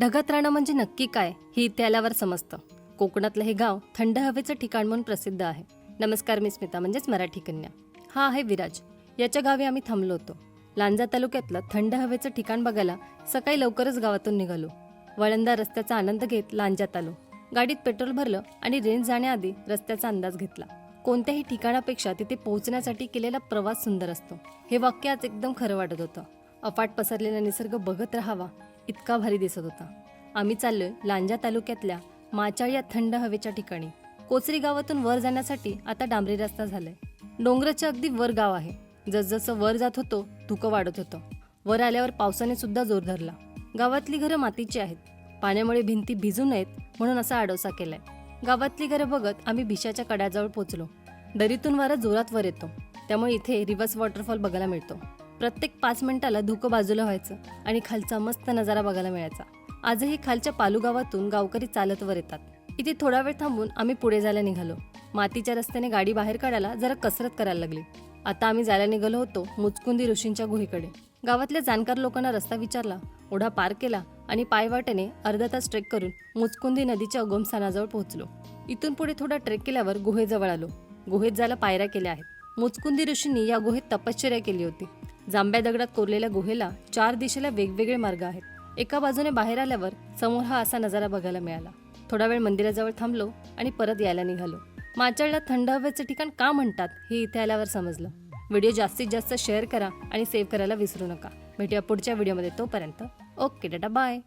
ढगात राहणं म्हणजे नक्की काय हे इथे आल्यावर समजतं. कोकणातलं हे गाव थंड हवेचं ठिकाण म्हणून प्रसिद्ध आहे. नमस्कार मी स्मिता म्हणजेच मराठी कन्या. हा आहे विराज. याच्या गावी आम्ही थांबलो होतो. लांजा तालुक्यातलं थंड हवेचं ठिकाण बघायला सकाळी लवकरच गावातून निघालो. वळंदा रस्त्याचा आनंद घेत लांजात आलो. गाडीत पेट्रोल भरलं आणि रेंज जाण्याआधी रस्त्याचा अंदाज घेतला. कोणत्याही ठिकाणापेक्षा तिथे पोहोचण्यासाठी केलेला प्रवास सुंदर असतो. हे वाक्य आज एकदम खरं वाटत होतं. अफाट पसरलेला निसर्ग बघत राहावा. इतका भारी दिसत होता. आम्ही चाललोय लांजा तालुक्यातल्या माचाळ या थंड हवेच्या ठिकाणी. कोचरी गावातून वर जाण्यासाठी आता डांबरी रस्ता झालाय. डोंगराच्या अगदी वर गाव आहे. जसजसं वर जात होतो धुकं वाढत होतं. वर आल्यावर पावसाने सुद्धा जोर धरला. गावातली घरं मातीची आहेत. पाण्यामुळे भिंती भिजू नयेत म्हणून असा आडोसा केलाय. गावातली घरं बघत आम्ही भिशाच्या कड्याजवळ पोचलो. दरीतून वारा जोरात वर येतो. त्यामुळे इथे रिव्हर्स वॉटरफॉल बघायला मिळतो. प्रत्येक पाच मिनिटाला धुकं बाजूला व्हायचं आणि खालचा मस्त नजारा बघायला मिळायचा. आजही खालच्या पालू गावातून गावकरी चालत वर येतात. इथे थोडा वेळ थांबून आम्ही पुढे जायला निघालो. मातीच्या रस्त्याने गाडी बाहेर काढायला जरा कसरत करायला लागली. आता आम्ही जायला निघालो होतो मुचकुंदी ऋषींच्या गुहेकडे. गावातल्या जाणकार लोकांना रस्ता विचारला ओढा पार केला आणि पायवाटेने अर्धा तास ट्रेक करून मुचकुंदी नदीच्या अगमस्थानाजवळ पोहोचलो. इथून पुढे थोडा ट्रेक केल्यावर गुहेजवळ आलो. गुहेत जायला पायऱ्या केल्या आहेत. मुचकुंदी ऋषींनी या गुहेत तपश्चर्या केली होती. जांभ्या दगडात कोरलेल्या गुहेला चार दिशेला वेगवेगळे मार्ग आहेत. एका बाजूने बाहेर आल्यावर समोर हा असा नजारा बघायला मिळाला. थोडा वेळ मंदिराजवळ थांबलो आणि परत यायला निघालो. माचळला थंड हवेचं ठिकाण का म्हणतात हे इथे आल्यावर समजलं. व्हिडिओ जास्तीत जास्त शेअर करा आणि सेव्ह करायला विसरू नका. भेटूया पुढच्या व्हिडिओमध्ये तोपर्यंत. Okay tata bye.